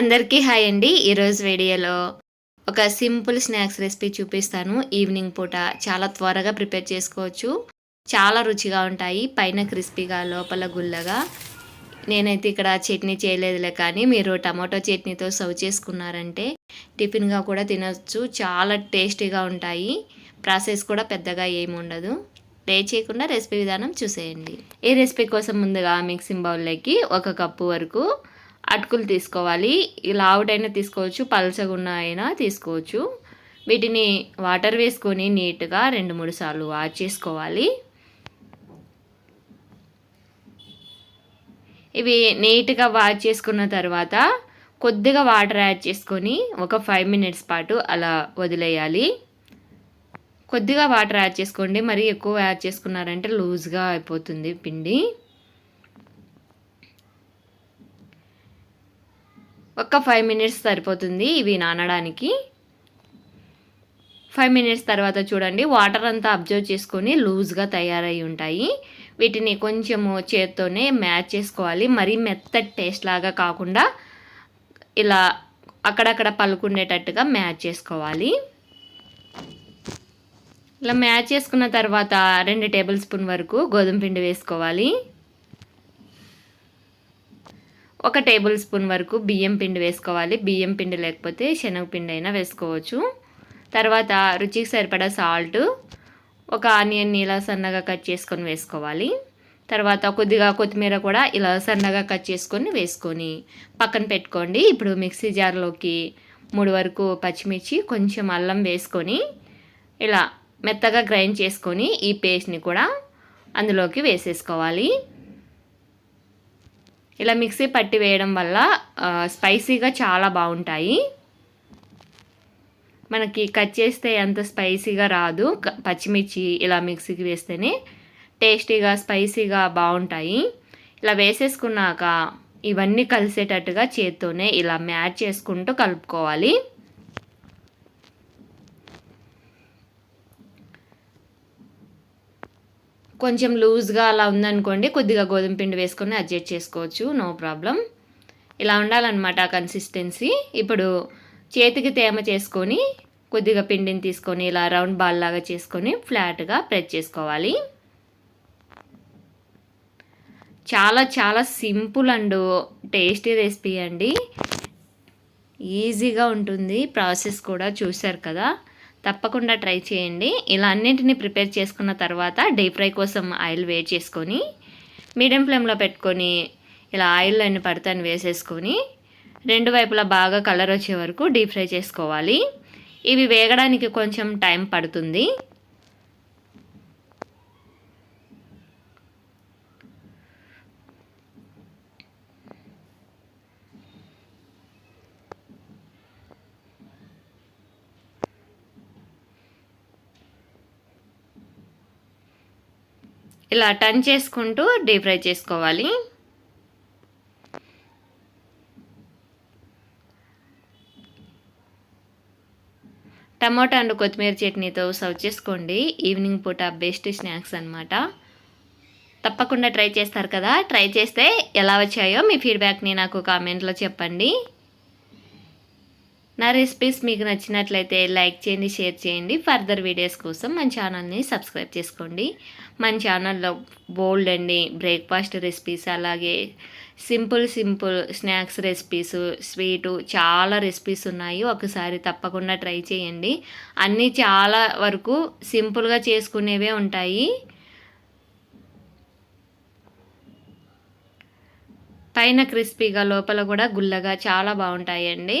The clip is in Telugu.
అందరికీ హాయ్ అండి. ఈరోజు వీడియోలో ఒక సింపుల్ స్నాక్స్ రెసిపీ చూపిస్తాను. ఈవినింగ్ పూట చాలా త్వరగా ప్రిపేర్ చేసుకోవచ్చు. చాలా రుచిగా ఉంటాయి. పైన క్రిస్పీగా లోపల గుల్లగా. నేనైతే ఇక్కడ చట్నీ చేయలేదులే కానీ మీరు టమాటో చట్నీతో సర్వ్ చేసుకున్నారంటే టిఫిన్గా కూడా తినవచ్చు చాలా టేస్టీగా ఉంటాయి. ప్రాసెస్ కూడా పెద్దగా ఏమి ఉండదు. లే చేయకుండా రెసిపీ విధానం చూసేయండి. ఈ రెసిపీ కోసం ముందుగా మిక్సింగ్ బౌల్లోకి ఒక కప్పు వరకు అటుకులు తీసుకోవాలి. ఇలా ఆవుటైనా తీసుకోవచ్చు పలసగున్న అయినా తీసుకోవచ్చు. వీటిని వాటర్ వేసుకొని నీట్గా రెండు మూడు సార్లు వాష్ చేసుకోవాలి. ఇవి నీట్గా వాష్ చేసుకున్న తర్వాత కొద్దిగా వాటర్ యాడ్ చేసుకొని ఒక ఫైవ్ మినిట్స్ పాటు అలా వదిలేయాలి. కొద్దిగా వాటర్ యాడ్ చేసుకోండి. మరి ఎక్కువ యాడ్ చేసుకున్నారంటే లూజ్గా అయిపోతుంది పిండి. ఒక ఫైవ్ మినిట్స్ సరిపోతుంది ఇవి నానడానికి. ఫైవ్ మినిట్స్ తర్వాత చూడండి వాటర్ అంతా అబ్జర్వ్ చేసుకొని లూజ్గా తయారై ఉంటాయి. వీటిని కొంచెము చేత్తోనే మ్యాచ్ చేసుకోవాలి. మరీ మెత్తటి టేస్ట్ లాగా కాకుండా ఇలా అక్కడక్కడ పలుకుండేటట్టుగా మ్యాచ్ చేసుకోవాలి. ఇలా మ్యాచ్ చేసుకున్న తర్వాత రెండు టేబుల్ స్పూన్ వరకు గోధుమ పిండి వేసుకోవాలి. ఒక టేబుల్ స్పూన్ వరకు బియ్యం పిండి వేసుకోవాలి. బియ్యం పిండి లేకపోతే శనగపిండి అయినా వేసుకోవచ్చు. తర్వాత రుచికి సరిపడా సాల్ట్ ఒక ఆనియన్ ఇలా సన్నగా కట్ చేసుకొని వేసుకోవాలి. తర్వాత కొద్దిగా కొత్తిమీర కూడా ఇలా సన్నగా కట్ చేసుకొని వేసుకొని పక్కన పెట్టుకోండి. ఇప్పుడు మిక్సీ జార్లోకి మూడు వరకు పచ్చిమిర్చి కొంచెం అల్లం వేసుకొని ఇలా మెత్తగా గ్రైండ్ చేసుకొని ఈ పేస్ట్ని కూడా అందులోకి వేసేసుకోవాలి. ఇలా మిక్సీ పట్టి వేయడం వల్ల స్పైసీగా చాలా బాగుంటాయి. మనకి కట్ చేస్తే అంత స్పైసీగా రాదు. పచ్చిమిర్చి ఇలా మిక్సీకి వేస్తేనే టేస్టీగా స్పైసీగా బాగుంటాయి. ఇలా వేసేసుకున్నాక ఇవన్నీ కలిసేటట్టుగా చేత్తోనే ఇలా మ్యాచ్ చేసుకుంటూ కలుపుకోవాలి. కొంచెం లూజ్గా అలా ఉందనుకోండి కొద్దిగా గోధుమ పిండి వేసుకొని అడ్జస్ట్ చేసుకోవచ్చు నో ప్రాబ్లం. ఇలా ఉండాలన్నమాట కన్సిస్టెన్సీ ఇప్పుడు చేతికి తేమ చేసుకొని కొద్దిగా పిండిని తీసుకొని ఇలా రౌండ్ బాల్ లాగా చేసుకొని ఫ్లాట్గా ప్రెస్ చేసుకోవాలి. చాలా చాలా సింపుల్ అండ్ టేస్టీ రెసిపీ అండి. ఈజీగా ఉంటుంది ప్రాసెస్ కూడా చూశారు కదా. తప్పకుండా ట్రై చేయండి. ఇలా అన్నింటినీ ప్రిపేర్ చేసుకున్న తర్వాత డీప్ ఫ్రై కోసం ఆయిల్ వేడి చేసుకొని మీడియం ఫ్లేమ్లో పెట్టుకొని ఇలా ఆయిల్ అన్ని పడతాను వేసేసుకొని రెండు వైపులా బాగా కలర్ వచ్చే వరకు డీప్ ఫ్రై చేసుకోవాలి. ఇవి వేగడానికి కొంచెం టైం పడుతుంది. ఇలా టర్న్ చేసుకుంటూ డీప్ ఫ్రై చేసుకోవాలి. టమాటా అండ్ కొత్తిమీర చట్నీతో సర్వ్ చేసుకోండి. ఈవినింగ్ పూట బెస్ట్ స్నాక్స్ అనమాట తప్పకుండా ట్రై చేస్తారు కదా. ట్రై చేస్తే ఎలా వచ్చాయో మీ ఫీడ్బ్యాక్ని నాకు కామెంట్లో చెప్పండి. నా రెసిపీస్ మీకు నచ్చినట్లయితే లైక్ చేయండి షేర్ చేయండి. ఫర్దర్ వీడియోస్ కోసం మన ఛానల్ని సబ్స్క్రైబ్ చేసుకోండి. మన ఛానల్లో బోల్డ్ అండి బ్రేక్ఫాస్ట్ రెసిపీస్ అలాగే simple simple snacks recipes sweet చాలా రెసిపీస్ ఉన్నాయి. ఒకసారి తప్పకుండా ట్రై చేయండి. అన్నీ చాలా వరకు సింపుల్గా చేసుకునేవే ఉంటాయి. పైన క్రిస్పీగా లోపల కూడా గుల్లగా చాలా బాగుంటాయండి.